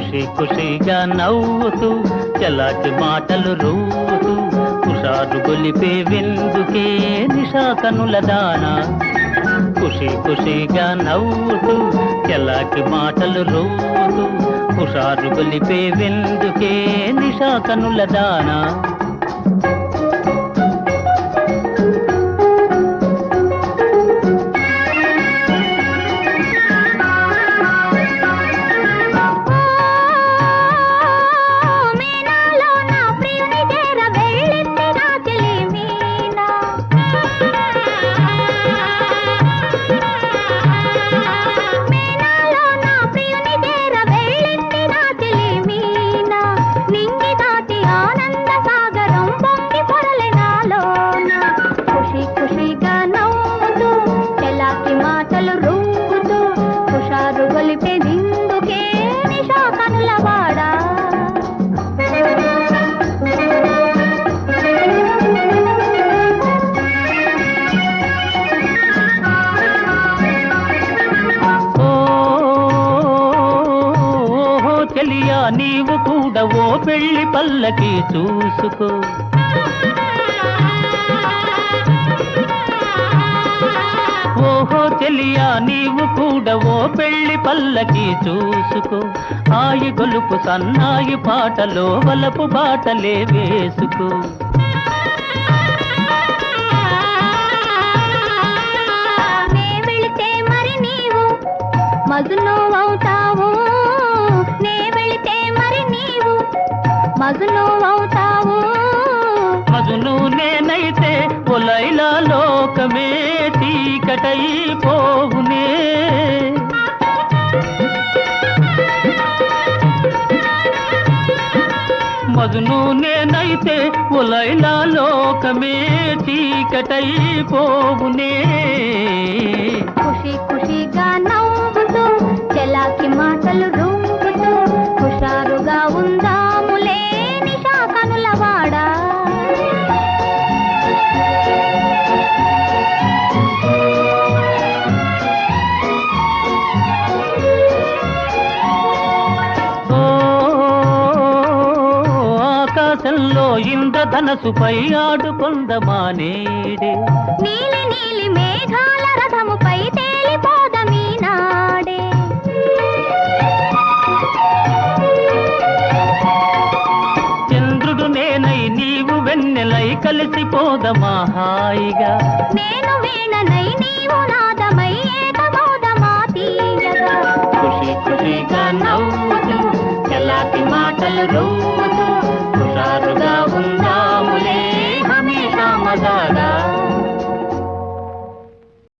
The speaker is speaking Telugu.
ఖుషిగా నవ్వుతూ చలాకి మాటలు రూతూ హుషారు గొలిపే విందుకే నిషాకనుల దానా ఖుషి ఖుషిగా నవ్వుతూ చలాకి మాటలు రూతూ హుషారు గొలిపే విందుకే నిషాకనుల దానా చెలియా నీవు కూడా ఓ పెళ్ళి పల్లకి చూసుకో. ఓహో చెలియా నీవు కూడా ఓ పెళ్ళి పల్లకి చూసుకో. ఆయి గొలుపు సన్నాయి పాటలో వలపు బాటలే వేసుకో. నే మజును అవుతావు మగును నేనైతే ఒలైలా లోకమే చీకటై పోవునే మగును నేనైతే ఒలైలా లోకమే చీకటై పోవునే ఖుషి ఖుషిగా నవ్వుతూ చెలాకి మాటలు ఆకాశంలో ఇంద్రధనసుపై ఆడుకొందమానేడే నీలి నీలి మేఘాల రథముపై తేలిపోదమీ నాడే. చంద్రుడు నేనై నీవు వెన్నెలై కలిసిపోదమా హాయిగా. నేను వీణనై నీవు నాదమై ఏకమోదమా తీయగా. ఖుషి ఖుషిగా నవ్వుతూ ఎలాంటి మాటలు రవ్వుతూ